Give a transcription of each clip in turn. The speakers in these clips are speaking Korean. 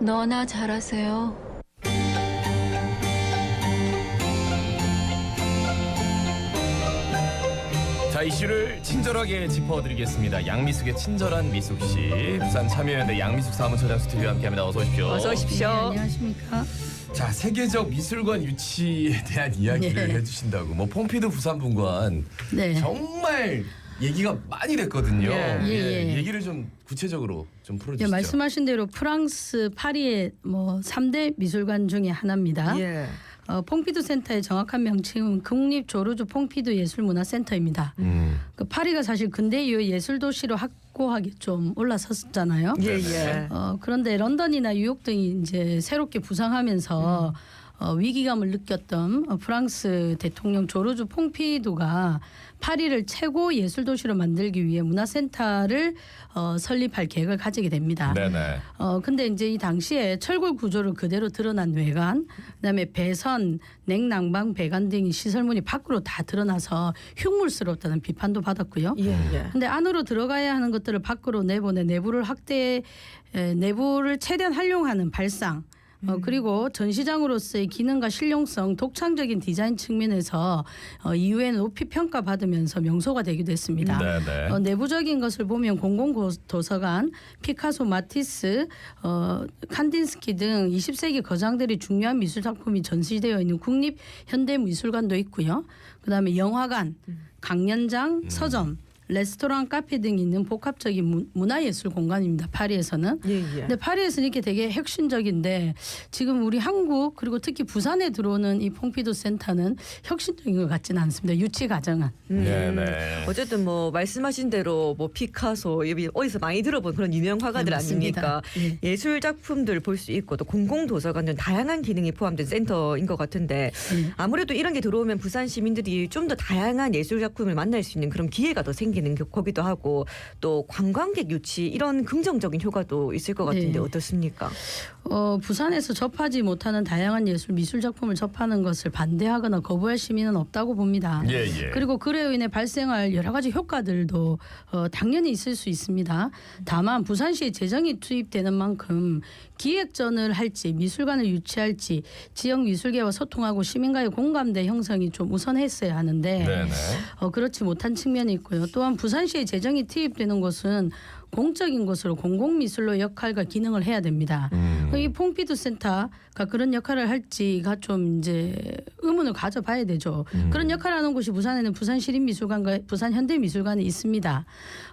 너나 잘하세요. 자 이슈를 친절하게 짚어드리겠습니다. 양미숙의 친절한 미숙 씨, 부산 참여연대 양미숙 사무처장 스튜디오와 함께합니다. 어서 오십시오. 어서 네, 오십시오. 안녕하십니까. 자 세계적 미술관 유치에 대한 이야기를 네. 해주신다고. 뭐 폼피드 부산 분관 네. 정말 얘기가 많이 됐거든요. 예. 예, 예. 얘기를 좀 구체적으로 좀 예, 풀어주시죠. 말씀하신 대로 프랑스 파리의 뭐 3대 미술관 중에 하나입니다. 예. 어, 퐁피두 센터의 정확한 명칭은 국립 조르주 퐁피두 예술문화센터입니다. 음. 그 파리가 사실 근대 이후 예술 도시로 확고하게 좀 올라섰잖아요. 예, 네. 예. 어, 그런데 런던이나 뉴욕 등이 이제 새롭게 부상하면서 어, 위기감을 느꼈던 어, 프랑스 대통령 조르주 퐁피두가 파리를 최고 예술 도시로 만들기 위해 문화센터를 어, 설립할 계획을 가지게 됩니다. 네네. 어 근데 이제 이 당시에 철골 구조를 그대로 드러난 외관, 그다음에 배선, 냉난방, 배관 등이 시설물이 밖으로 다 드러나서 흉물스럽다는 비판도 받았고요. 예, 예. 근데 안으로 들어가야 하는 것들을 밖으로 내보내 내부를 확대 에, 내부를 최대한 활용하는 발상 어, 그리고 전시장으로서의 기능과 실용성, 독창적인 디자인 측면에서 어, 이후에는 높이 평가받으면서 명소가 되기도 했습니다. 네 네. 어, 내부적인 것을 보면 공공도서관, 피카소, 마티스, 어, 칸딘스키 등 20세기 거장들이 중요한 미술 작품이 전시되어 있는 국립 현대미술관도 있고요. 그다음에 영화관, 강연장, 서점, 레스토랑, 카페 등이 있는 복합적인 문- 문화예술 공간입니다. 파리에서는. 예, 예. 근데 파리에서는 이렇게 되게 혁신적인데 지금 우리 한국 그리고 특히 부산에 들어오는 이 퐁피도 센터는 혁신적인 것 같지는 않습니다. 유치 과정은. 음. 네 네. 어쨌든 뭐 말씀하신 대로 뭐 피카소 여기 어디서 많이 들어본 그런 유명 화가들 네. 아닙니까? 예. 예술 작품들 볼 수 있고 또 공공 도서관 등 다양한 기능이 포함된 센터인 것 같은데 예. 아무래도 이런 게 들어오면 부산 시민들이 좀 더 다양한 예술 작품을 만날 수 있는 그런 기회가 더 생기 는 겨- 거기도 하고 또 관광객 유치 이런 긍정적인 효과도 있을 것 같은데 네. 어떻습니까? 어, 부산에서 접하지 못하는 다양한 예술 미술 작품을 접하는 것을 반대하거나 거부할 시민은 없다고 봅니다. 예 예. 그리고 그로 인해 발생할 여러 가지 효과들도 어, 당연히 있을 수 있습니다. 다만 부산시에 재정이 투입되는 만큼 기획전을 할지 미술관을 유치할지 지역 미술계와 소통하고 시민과의 공감대 형성이 좀 우선했어야 하는데 네네. 어, 그렇지 못한 측면이 있고요. 또한 부산시에 재정이 투입되는 것은 공적인 것으로 공공미술로 역할과 기능을 해야 됩니다. 음. 이 퐁피두 센터가 그런 역할을 할지가 좀 이제 의문을 가져봐야 되죠. 음. 그런 역할을 하는 곳이 부산에는 부산 시립미술관과 부산 현대미술관이 있습니다.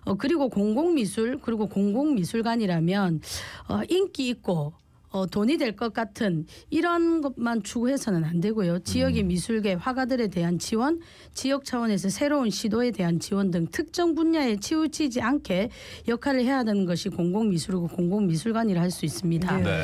어, 그리고 공공미술 그리고 공공미술관이라면 어, 인기 있고 어, 돈이 될 것 같은 이런 것만 추구해서는 안 되고요. 지역의 음. 미술계 화가들에 대한 지원, 지역 차원에서 새로운 시도에 대한 지원 등 특정 분야에 치우치지 않게 역할을 해야 하는 것이 공공미술이고 공공미술관이라 할 수 있습니다. 네.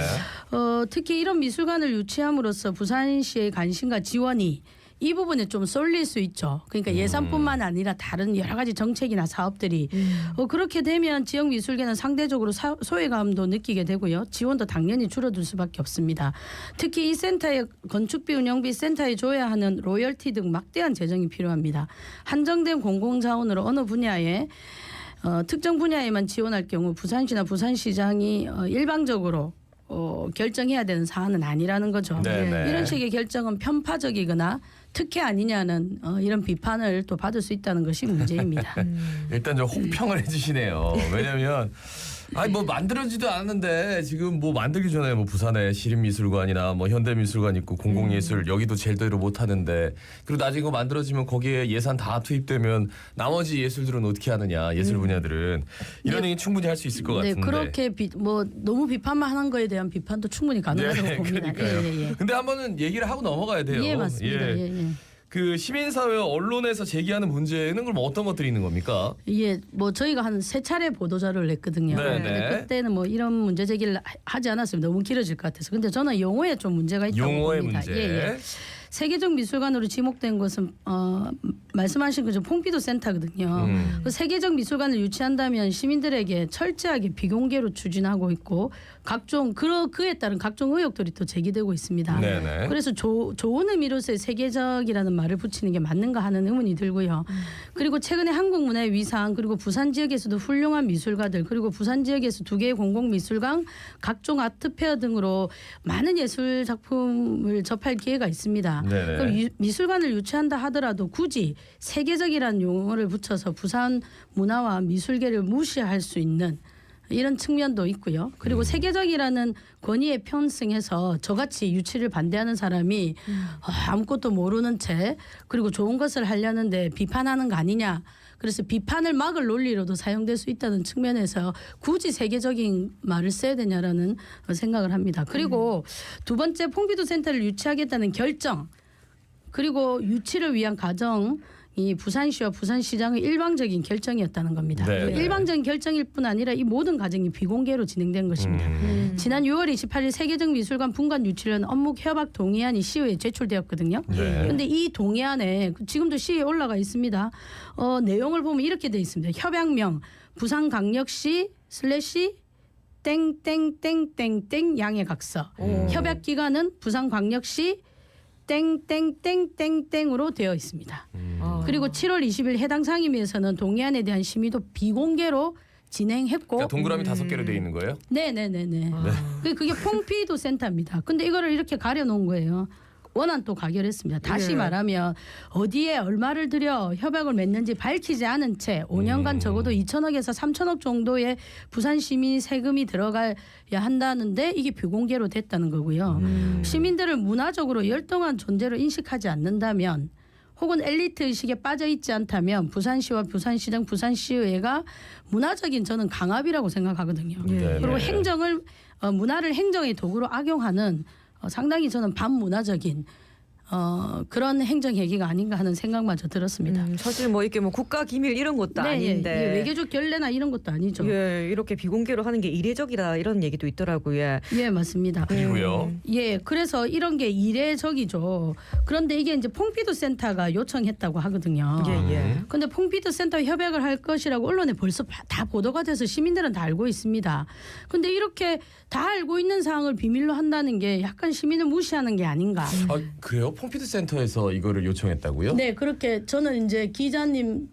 어, 특히 이런 미술관을 유치함으로써 부산시의 관심과 지원이 이 부분에 좀 쏠릴 수 있죠. 그러니까 예산뿐만 아니라 다른 여러 가지 정책이나 사업들이 어, 그렇게 되면 지역 미술계는 상대적으로 사- 소외감도 느끼게 되고요. 지원도 당연히 줄어들 수밖에 없습니다. 특히 이 센터의 건축비, 운영비, 센터에 줘야 하는 로열티 등 막대한 재정이 필요합니다. 한정된 공공자원으로 어느 분야에 어, 특정 분야에만 지원할 경우 부산시나 부산시장이 어, 일방적으로 어, 결정해야 되는 사안은 아니라는 거죠. 네, 네. 이런 식의 결정은 편파적이거나 특혜 아니냐는 어, 이런 비판을 또 받을 수 있다는 것이 문제입니다. 일단 좀 혹평을 해주시네요. 왜냐면 아니 뭐 만들어지도 않았는데 지금 뭐 만들기 전에 뭐 부산에 시립미술관이나 뭐 현대미술관 있고 공공예술 여기도 제대로 못 하는데 그리고 나중에 그거 만들어지면 거기에 예산 다 투입되면 나머지 예술들은 어떻게 하느냐 예술 분야들은 이런 얘기 충분히 할 수 있을 것 네, 같은데. 그렇게 비, 뭐 너무 비판만 하는 거에 대한 비판도 충분히 가능하다고 네, 봅니다. 그러니까요. 예, 예, 예. 근데 한번은 얘기를 하고 넘어가야 돼요. 예, 맞습니다. 예. 예, 예. 그 시민사회 언론에서 제기하는 문제는 그럼 어떤 것들이 있는 겁니까? 예, 뭐 저희가 한 세 차례 보도 자료를 냈거든요. 네, 근데 네. 그때는 뭐 이런 문제 제기를 하- 하지 않았습니다. 너무 길어질 것 같아서. 근데 저는 용어에 좀 문제가 있다고 용어의 봅니다. 문제. 예, 예. 세계적 미술관으로 지목된 것은 어, 말씀하신 그죠 퐁피도 센터거든요. 음. 그 세계적 미술관을 유치한다면 시민들에게 철저하게 비공개로 추진하고 있고 각종 그 그에 따른 각종 의혹들이 또 제기되고 있습니다. 네네. 그래서 조, 좋은 의미로서의 세계적이라는 말을 붙이는 게 맞는가 하는 의문이 들고요. 그리고 최근에 한국 문화의 위상 그리고 부산 지역에서도 훌륭한 미술가들 그리고 부산 지역에서 두 개의 공공 미술관 각종 아트 페어 등으로 많은 예술 작품을 접할 기회가 있습니다. 네네. 그럼 유- 미술관을 유치한다 하더라도 굳이 세계적이라는 용어를 붙여서 부산 문화와 미술계를 무시할 수 있는 이런 측면도 있고요. 그리고 음. 세계적이라는 권위에 편승해서 저같이 유치를 반대하는 사람이 어, 아무것도 모르는 채 그리고 좋은 것을 하려는데 비판하는 거 아니냐. 그래서 비판을 막을 논리로도 사용될 수 있다는 측면에서 굳이 세계적인 말을 써야 되냐라는 생각을 합니다. 그리고 두 번째 퐁피도 센터를 유치하겠다는 결정 그리고 유치를 위한 과정 이 부산시와 부산시장의 일방적인 결정이었다는 겁니다. 네. 그 일방적인 결정일 뿐 아니라 이 모든 과정이 비공개로 진행된 것입니다. 음. 지난 6월 28일 세계적 미술관 분관 유치련 업무 협약 동의안이 시의회에 제출되었거든요. 네. 근데 이 동의안에 지금도 시에 올라가 있습니다. 어, 내용을 보면 이렇게 돼 있습니다. 협약명 부산광역시 슬래시 땡땡땡땡땡 양해각서. 오. 협약 기간은 부산광역시 땡땡땡땡땡으로 되어 있습니다. 아. 그리고 7월 20일 해당 상임위에서는 동의안에 대한 심의도 비공개로 진행했고 그러니까 동그라미 다섯 개로 돼 있는 거예요? 네네네네. 아. 그- 그게 퐁피도 센터입니다. 근데 이거를 이렇게 가려놓은 거예요. 원안 또 가결했습니다. 다시 네. 말하면 어디에 얼마를 들여 협약을 맺는지 밝히지 않은 채 5년간 음. 적어도 2천억에서 3천억 정도의 부산 시민 세금이 들어가야 한다는데 이게 비공개로 됐다는 거고요. 음. 시민들을 문화적으로 열등한 존재로 인식하지 않는다면 혹은 엘리트 의식에 빠져 있지 않다면 부산시와 부산시장 부산시의회가 문화적인 저는 강압이라고 생각하거든요. 예. 그리고 네. 행정을 어, 문화를 행정의 도구로 악용하는 어, 상당히 저는 반문화적인 어, 그런 행정 얘기가 아닌가 하는 생각마저 들었습니다. 음, 사실 뭐 이게 뭐 국가 기밀 이런 것도 네, 예, 아닌데 예, 외교적 결례나 이런 것도 아니죠. 예, 예, 이렇게 비공개로 하는 게 이례적이다 이런 얘기도 있더라고요. 예. 맞습니다. 그리고요. 예, 그래서 이런 게 이례적이죠. 그런데 이게 이제 퐁피도 센터가 요청했다고 하거든요. 예, 예. 근데 퐁피드 센터 협약을 할 것이라고 언론에 벌써 바- 다 보도가 돼서 시민들은 다 알고 있습니다. 근데 이렇게 다 알고 있는 사항을 비밀로 한다는 게 약간 시민을 무시하는 게 아닌가. 아 그래요? Pom피드 센터에서 이거를 요청했다고요? 네, 그렇게 저는 이제 기자님의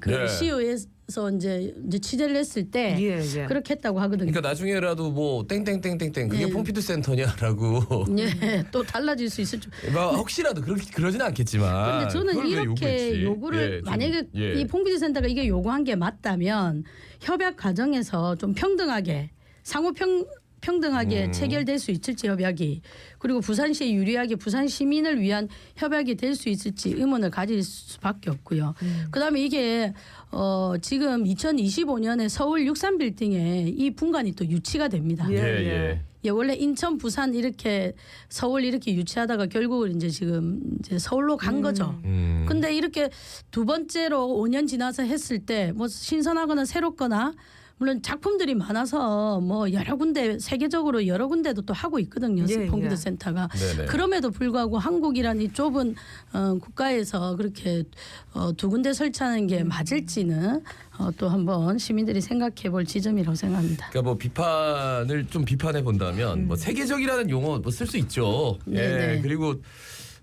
그 네. 시의회에서 이제, 이제 취재를 했을 때 예, 예. 그렇게 했다고 하거든요. 그러니까 나중에라도 뭐 땡땡땡땡땡 그게 예. pom피드 센터냐라고 예, 또 달라질 수 있을 줄. 뭐 혹시라도 그렇게 그러진 않겠지만 근데 저는 그걸 왜 이렇게 요구했지? 요구를 예, 좀, 만약에 예. 이 퐁피드 센터가 이게 요구한 게 맞다면 협약 과정에서 좀 평등하게 상호 평 평등하게 음. 체결될 수 있을지 협약이 그리고 부산시에 유리하게 부산 시민을 위한 협약이 될 수 있을지 의문을 가질 수밖에 없고요. 그다음에 이게 어 지금 2025년에 서울 63 빌딩에 이 분관이 또 유치가 됩니다. 예, 예, 예. 예. 예, 원래 인천, 부산 이렇게 서울 이렇게 유치하다가 결국은 이제 지금 이제 서울로 간 거죠. 음. 근데 이렇게 두 번째로 5년 지나서 했을 때 뭐 신선하거나 새롭거나 물론 작품들이 많아서 뭐 여러 군데 세계적으로 여러 군데도 또 하고 있거든요. 예, pompidu 예. 센터가. 네네. 그럼에도 불구하고 한국이란 이 좁은 어, 국가에서 그렇게 어, 두 군데 설치하는 게 맞을지는 어, 또 한번 시민들이 생각해 볼 지점이라고 생각합니다. 그러니까 뭐 비판을 좀 비판해 본다면 뭐 세계적이라는 용어 뭐 쓸 수 있죠. 네, 예. 네. 그리고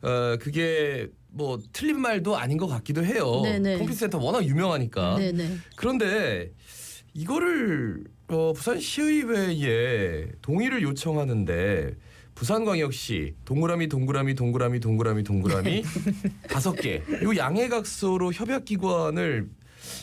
어 그게 뭐 틀린 말도 아닌 것 같기도 해요. 네, 네. pom피드 센터 워낙 유명하니까. 네네. 그런데 이거를 어, 부산 시의회에 동의를 요청하는데 부산광역시 동그라미 동그라미 동그라미 동그라미 동그라미 다섯 개. 요 양해각서로 협약기관을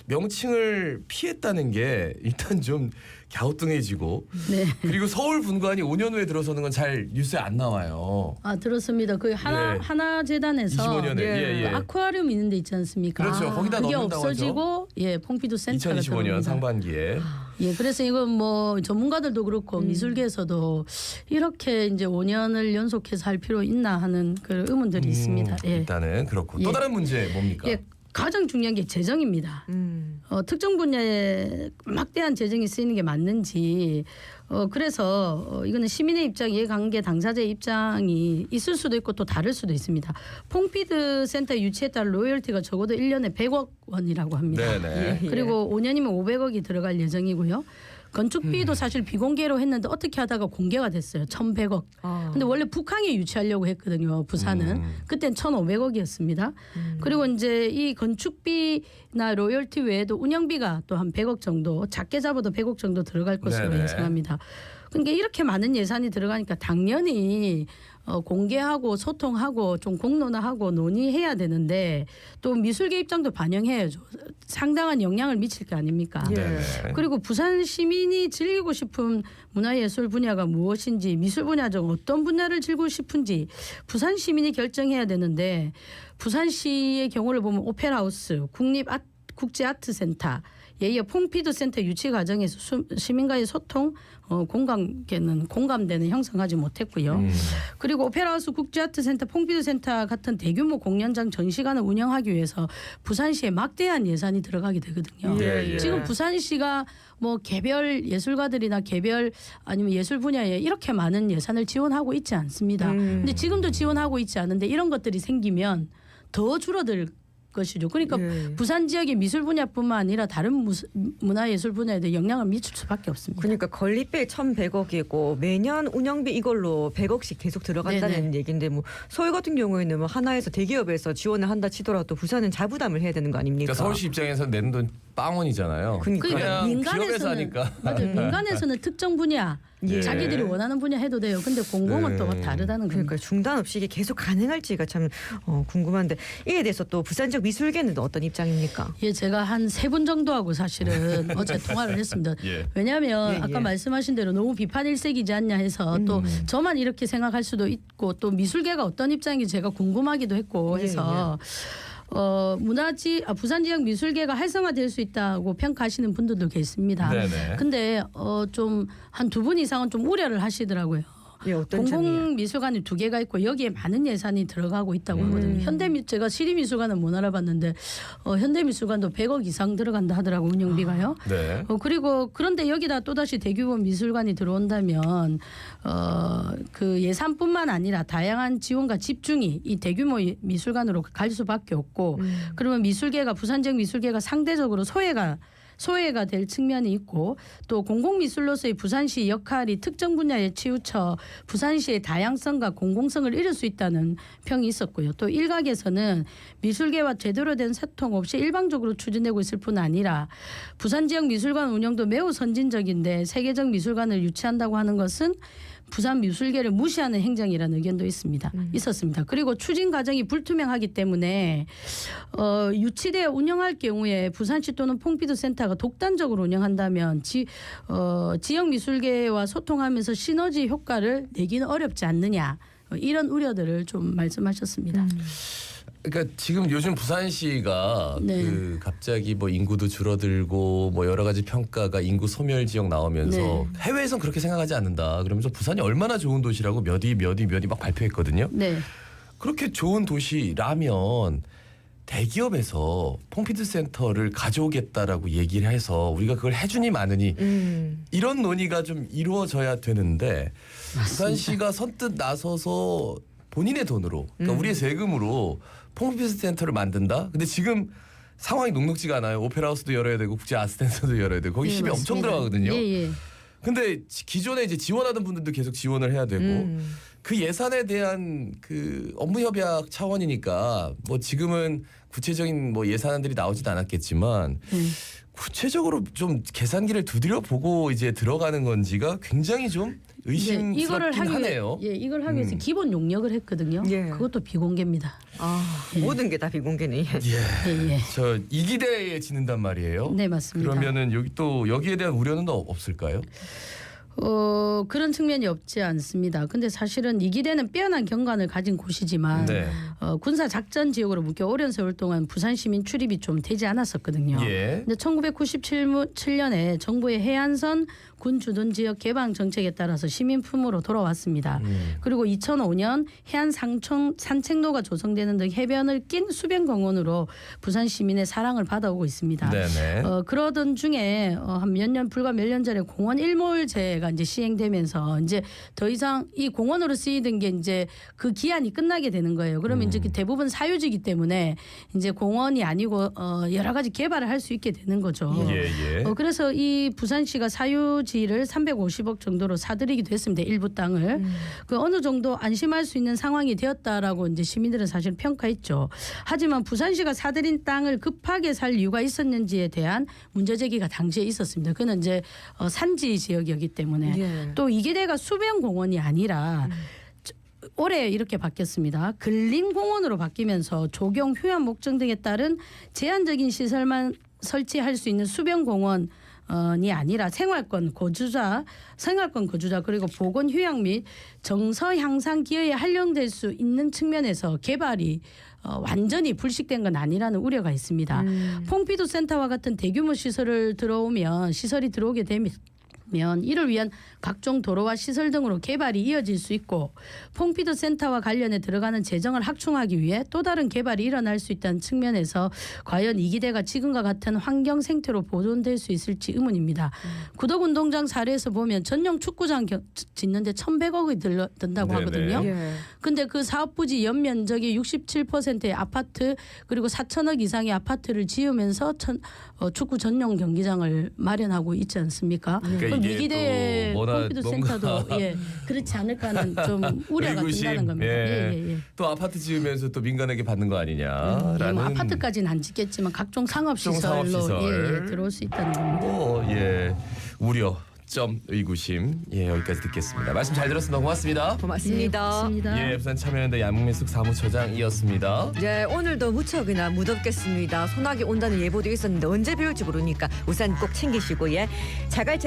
명칭을 피했다는 게 일단 좀 갸우뚱해지고 네. 그리고 서울 분관이 5년 후에 들어서는 건 잘 뉴스에 안 나와요. 아 들었습니다. 그 하나 네. 하나 재단에서 25년에 예. 예, 예. 그 아쿠아리움 있는 데 있지 않습니까? 그렇죠. 아, 거기다 그게 넣는다고. 없어지고 예 퐁피두 센터가 2025년 들어옵니다. 상반기에 예 그래서 이건 뭐 전문가들도 그렇고 미술계에서도 이렇게 이제 5년을 연속해서 할 필요 있나 하는 그 의문들이 음, 있습니다. 예. 일단은 그렇고 예. 또 다른 문제 뭡니까? 예, 가장 중요한 게 재정입니다. 음. 어, 특정 분야에 막대한 재정이 쓰이는 게 맞는지 어, 그래서 어, 이거는 시민의 입장, 이해관계 당사자의 입장이 있을 수도 있고 또 다를 수도 있습니다. 퐁피드 센터 유치에 따른 로열티가 적어도 1년에 100억 원이라고 합니다. 네네. 예. 그리고 5년이면 500억이 들어갈 예정이고요. 음. 건축비도 사실 비공개로 했는데 어떻게 하다가 공개가 됐어요. 1,100억. 아. 근데 원래 북한에 유치하려고 했거든요. 부산은. 음. 그땐 1,500억이었습니다. 음. 그리고 이제 이 건축비나 로열티 외에도 운영비가 또 한 100억 정도, 작게 잡아도 100억 정도 들어갈 것으로 네네. 예상합니다. 그러니까 이렇게 많은 예산이 들어가니까 당연히 어, 공개하고 소통하고 좀 공론화하고 논의해야 되는데 또 미술계 입장도 반영해야죠. 상당한 영향을 미칠 게 아닙니까? 예. 네네. 그리고 부산 시민이 즐기고 싶은 문화예술 분야가 무엇인지 미술 분야 중 어떤 분야를 즐기고 싶은지 부산 시민이 결정해야 되는데 부산시의 경우를 보면 오페라하우스, 국립 아, 국제 아트센터, 예이어 퐁피드 센터 유치 과정에서 수, 시민과의 소통, 어, 공감계는 공감대는 형성하지 못했고요. 음. 그리고 오페라하우스 국제아트 센터, 퐁피드 센터 같은 대규모 공연장 전시관을 운영하기 위해서 부산시에 막대한 예산이 들어가게 되거든요. 예, 예. 지금 부산시가 뭐 개별 예술가들이나 개별 아니면 예술 분야에 이렇게 많은 예산을 지원하고 있지 않습니다. 음. 근데 지금도 지원하고 있지 않은데 이런 것들이 생기면 더 줄어들 것이죠. 그러니까 예. 부산 지역의 미술 분야뿐만 아니라 다른 문화예술 분야에도 영향을 미칠 수밖에 없습니다. 그러니까 건립비 1,100억이고 매년 운영비 이걸로 100억씩 계속 들어간다는 네네. 얘기인데 뭐 서울 같은 경우에는 뭐 하나에서 대기업에서 지원을 한다 치더라도 부산은 자부담을 해야 되는 거 아닙니까? 그러니까 서울시 입장에서 내는 돈 빵원이잖아요. 그러니까. 그러니까 민간에서는 하니까. 맞아요. 민간에서는 특정 분야 예. 자기들이 원하는 분야 해도 돼요. 근데 공공은 네. 또 다르다는 그러니까 겁니다. 중단 없이 이게 계속 가능할지가 참 어, 궁금한데 이에 대해서 또 부산 지역 미술계는 어떤 입장입니까? 예, 제가 한 세 분 정도하고 사실은 어제 통화를 했습니다. 예. 왜냐하면 예, 아까 예. 말씀하신 대로 너무 비판 일색이지 않냐 해서 음. 또 저만 이렇게 생각할 수도 있고 또 미술계가 어떤 입장인지 제가 궁금하기도 했고 예, 해서 어 문화지 아, 부산 지역 미술계가 활성화될 수 있다고 평가하시는 분들도 계십니다. 네네. 근데 어 좀 한 두 분 이상은 좀 우려를 하시더라고요. 예, 어떤 점이에요? 공공 미술관이 두 개가 있고 여기에 많은 예산이 들어가고 있다고 하거든요. 음. 현대 미 제가 시립 미술관은 못 알아봤는데 어, 현대 미술관도 100억 이상 들어간다 하더라고 운영비가요. 네. 어, 그리고 그런데 여기다 또 다시 대규모 미술관이 들어온다면 어, 그 예산뿐만 아니라 다양한 지원과 집중이 이 대규모 이- 미술관으로 갈 수밖에 없고 음. 그러면 미술계가 부산 지역 미술계가 상대적으로 소외가 소외가 될 측면이 있고 또 공공미술로서의 부산시 역할이 특정 분야에 치우쳐 부산시의 다양성과 공공성을 잃을 수 있다는 평이 있었고요. 또 일각에서는 미술계와 제대로 된 소통 없이 일방적으로 추진되고 있을 뿐 아니라 부산 지역 미술관 운영도 매우 선진적인데 세계적 미술관을 유치한다고 하는 것은 부산 미술계를 무시하는 행정이라는 의견도 있습니다. 있었습니다. 그리고 추진 과정이 불투명하기 때문에 어, 유치되어 운영할 경우에 부산시 또는 퐁피드 센터가 독단적으로 운영한다면 지, 어, 지역 미술계와 소통하면서 시너지 효과를 내기는 어렵지 않느냐 어, 이런 우려들을 좀 말씀하셨습니다. 그러니까 지금 요즘 부산시가 네. 그 갑자기 뭐 인구도 줄어들고 뭐 여러 가지 평가가 인구 소멸 지역 나오면서 네. 해외에선 그렇게 생각하지 않는다. 그러면서 부산이 얼마나 좋은 도시라고 몇위몇위몇위막 발표했거든요. 네. 그렇게 좋은 도시라면 대기업에서 퐁피드 센터를 가져오겠다라고 얘기를 해서 우리가 그걸 해주니 마느니 음. 이런 논의가 좀 이루어져야 되는데 부산시가 선뜻 나서서 본인의 돈으로 그러니까 음. 우리의 세금으로 퐁피드 센터를 만든다. 근데 지금 상황이 녹록지가 않아요. 오페라 하우스도 열어야 되고 국제 아트센터도 열어야 되고 거기 예, 힘이 엄청 맞습니다. 들어가거든요. 예, 예. 근데 지- 기존에 이제 지원하던 분들도 계속 지원을 해야 되고 음. 그 예산에 대한 그 업무 협약 차원이니까 뭐 지금은 구체적인 뭐 예산안들이 나오지도 않았겠지만 음. 구체적으로 좀 계산기를 두드려 보고 이제 들어가는 건지가 굉장히 좀 네, 이거를 하기 하네요. 위해, 예, 이걸 하기 위해서 음. 기본 용역을 했거든요. 예. 그것도 비공개입니다. 아, 예. 모든 게 다 비공개네. 예. 예, 예. 저 이기대에 지는단 말이에요. 네, 맞습니다. 그러면은 여기 또 여기에 대한 우려는 또 없을까요? 어, 그런 측면이 없지 않습니다. 근데 사실은 이 기대는 빼어난 경관을 가진 곳이지만 네. 어, 군사 작전 지역으로 묶여 오랜 세월 동안 부산 시민 출입이 좀 되지 않았었거든요. 예. 근데 1997년에 정부의 해안선 군 주둔 지역 개방 정책에 따라서 시민 품으로 돌아왔습니다. 음. 그리고 2005년 해안 상청 산책로가 조성되는 등 해변을 낀 수변 공원으로 부산 시민의 사랑을 받아오고 있습니다. 네네. 어, 그러던 중에 어, 한 몇 년 불과 몇 년 전에 공원 일몰제 가 이제 시행되면서 이제 더 이상 이 공원으로 쓰이던 게 이제 그 기한이 끝나게 되는 거예요. 그러면 이제 그 대부분 사유지기 때문에 이제 공원이 아니고 어, 여러 가지 개발을 할 수 있게 되는 거죠. 예, 예. 어, 그래서 이 부산시가 사유지를 350억 정도로 사들이기도 했습니다. 일부 땅을. 그 어느 정도 안심할 수 있는 상황이 되었다라고 이제 시민들은 사실 평가했죠. 하지만 부산시가 사들인 땅을 급하게 살 이유가 있었는지에 대한 문제 제기가 당시에 있었습니다. 그는 이제 어, 산지 지역이었기 때문에 예. 또 이게대가 수변 공원이 아니라 저- 올해 이렇게 바뀌었습니다. 근린 공원으로 바뀌면서 조경 휴양 목적 등에 따른 제한적인 시설만 설치할 수 있는 수변 공원 이 아니라 생활권 거주자, 생활권 거주자 그리고 보건 휴양 및 정서 향상 기여에 활용될 수 있는 측면에서 개발이 어, 완전히 불식된 건 아니라는 우려가 있습니다. 퐁피도 센터와 같은 대규모 시설을 들어오면 시설이 들어오게 되면 면 이를 위한 각종 도로와 시설 등으로 개발이 이어질 수 있고 퐁피도 센터와 관련해 들어가는 재정을 확충하기 위해 또 다른 개발이 일어날 수 있다는 측면에서 과연 이 기대가 지금과 같은 환경 생태로 보존될 수 있을지 의문입니다. 구덕 운동장 사례에서 보면 전용 축구장 겨- 짓는데 1,100억이 들러, 든다고 네네. 하거든요. 예. 근데 그 사업 부지 연면적이 67%의 아파트 그리고 4천억 이상의 아파트를 지으면서 천, 어, 축구 전용 경기장을 마련하고 있지 않습니까? 그 이게 또 뭐나 컴퓨터 뭔가 센터도 예, 그렇지 않을까는 좀 우려가 의구심, 든다는 겁니다. 예. 예, 예, 예. 또 아파트 지으면서 또 민간에게 받는 거 예, 아니냐라는 뭐 아파트까지는 안 짓겠지만 각종 상업 각종 시설로 상업시설. 예, 예, 들어올 수 있다는 겁니다. 뭐, 예 우려 점 의구심 예 여기까지 듣겠습니다. 말씀 잘 들었습니다. 고맙습니다. 고맙습니다. 예, 고맙습니다. 예 부산 참여연대 양문민숙 사무처장이었습니다. 네, 오늘도 무척이나 무덥겠습니다. 소나기 온다는 예보도 있었는데 언제 비 올지 모르니까 우산 꼭 챙기시고 예. 자갈치